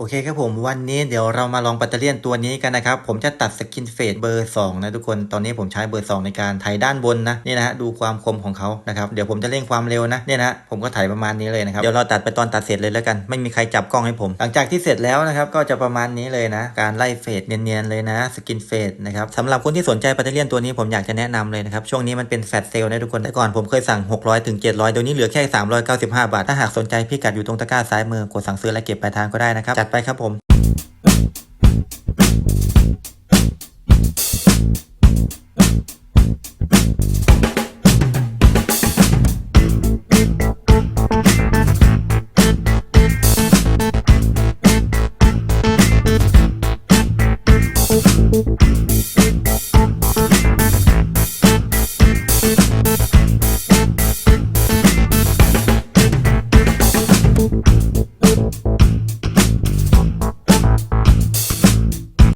โอเคครับผมวันนี้เดี๋ยวเรามาลองปัตเตอร์เลียนตัวนี้กันนะครับ ผมจะตัดสกินเฟดเบอร์ 2 นะทุกคนตอนนี้ผมใช้เบอร์ 2 ในการไถด้านบนนะนี่นะฮะดูความคมของเขานะครับเดี๋ยวผมจะเร่งความเร็วนะเนี่ยนะฮะผมก็ไถประมาณนี้เลยนะครับเดี๋ยวเราตัดไปตอนตัดเสร็จเลยแล้วกัน ไม่มีใครจับกล้องให้ผม หลังจากที่เสร็จแล้วนะครับก็จะประมาณนี้เลยนะ การไล่เฟดเนียนๆเลยนะสกินเฟดนะครับสำหรับคนที่สนใจปัตเตอร์เลียนตัวนี้ผมอยากจะแนะนำเลยนะครับช่วงนี้มันเป็นแฟลชเซลนะทุกคนแต่ก่อนผมเคยสั่ง 600ถึง700เดี๋ยวนี้เหลือแค่395 บาทถ้าหากสนใจพิกัดอยู่ตรงตะกร้าซ้ายมือกดสั่งซื้อและเก็บปลายทางก็ได้นะครับจัดไปครับผม